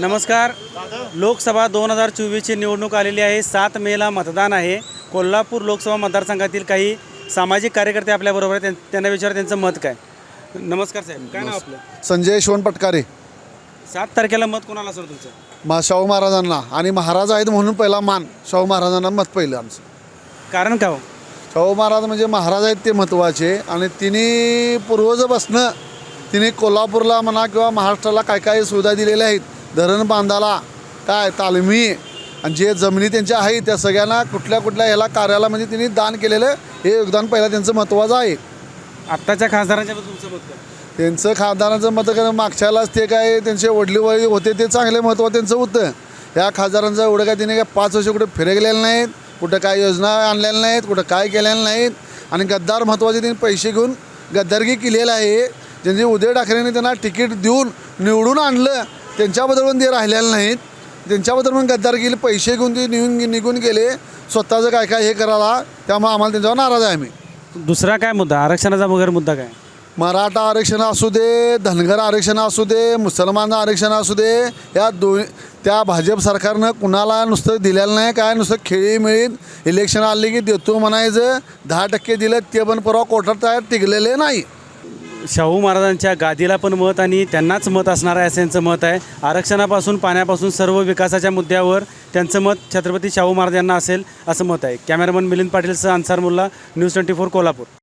नमस्कार. लोकसभा दोन हजार चोवीसची निवडणूक आलेली आहे. सात मेला मतदान आहे. कोल्हापूर लोकसभा मतदारसंघातील काही सामाजिक कार्यकर्ते आपल्याबरोबर आहेत. त्यां- त्यांना विचार त्यांचं मत काय? नमस्कार साहेब काय नाव आपलं? संजय यशवंत पटकारे. सात तारखेला मत कोणाला असेल तुमचं? मा शाहू महाराजांना. आणि महाराज आहेत म्हणून पहिला मान. शाहू महाराजांना मत पहिलं आमचं. कारण का हो? शाहू महाराज म्हणजे महाराज आहेत ते महत्त्वाचे आणि तिने पूर्वजपासनं तिने कोल्हापूरला म्हणा किंवा महाराष्ट्राला काय काय सुविधा दिलेल्या आहेत धरण बांधाला. काय? तालमी. आणि जे जमिनी त्यांच्या आहेत त्या सगळ्यांना कुठल्या कुठल्या ह्याला कार्याला म्हणजे तिने दान केलेलं हे योगदान पहिला त्यांचं महत्त्वाचं आहे. आत्ताच्या खासदारांच्या तुमचं मत काय? त्यांचं खासदारांचं मत करणं मागच्यालाच ते काय त्यांचे वडील वडील होते ते चांगले महत्त्व त्यांचं होतं. या खासदारांचं एवढं काय तिने काय पाच वर्ष कुठे फिरे गेलेले नाहीत कुठं काय योजना आणलेल्या नाहीत कुठं काय केलेल्या नाहीत. आणि गद्दार महत्त्वाचे त्यांनी पैसे घेऊन गद्दारकी केलेलं आहे. ज्यांचे उदय ठाकरेंनी त्यांना तिकीट देऊन निवडून आणलं त्यांच्याबद्दल पण ते राहिलेले नाहीत. त्यांच्याबद्दल पण गद्दार गेले पैसे घेऊन ते निघून निघून गेले. स्वतःचं काय काय हे करायला त्यामुळे आम्हाला त्यांच्यावर नाराज आहे आम्ही. दुसरा काय मुद्दा? आरक्षणाचा वगैरे मुद्दा काय? मराठा आरक्षण असू दे धनगर आरक्षण असू दे मुसलमान आरक्षण असू दे या दोन त्या भाजप सरकारनं कुणाला नुसतं दिलेलं नाही काय नुसतं खेळी मिळीत इलेक्शन आले की देतो म्हणायचं दहा टक्के दिलं ते पण परवा कोर्टात टिकलेले नाही. शाहू महाराजांच्या गादीला पण मत आणि त्यांनाच मत असणार आहे असं यांचं मत आहे. आरक्षणापासून पाण्यापासून सर्व विकासाच्या मुद्द्यावर त्यांचं मत छत्रपती शाहू महाराज यांना असेल असं मत आहे. Cameraman Milind पाटीलचं Ansar Mulla news twenty four Kolhapur.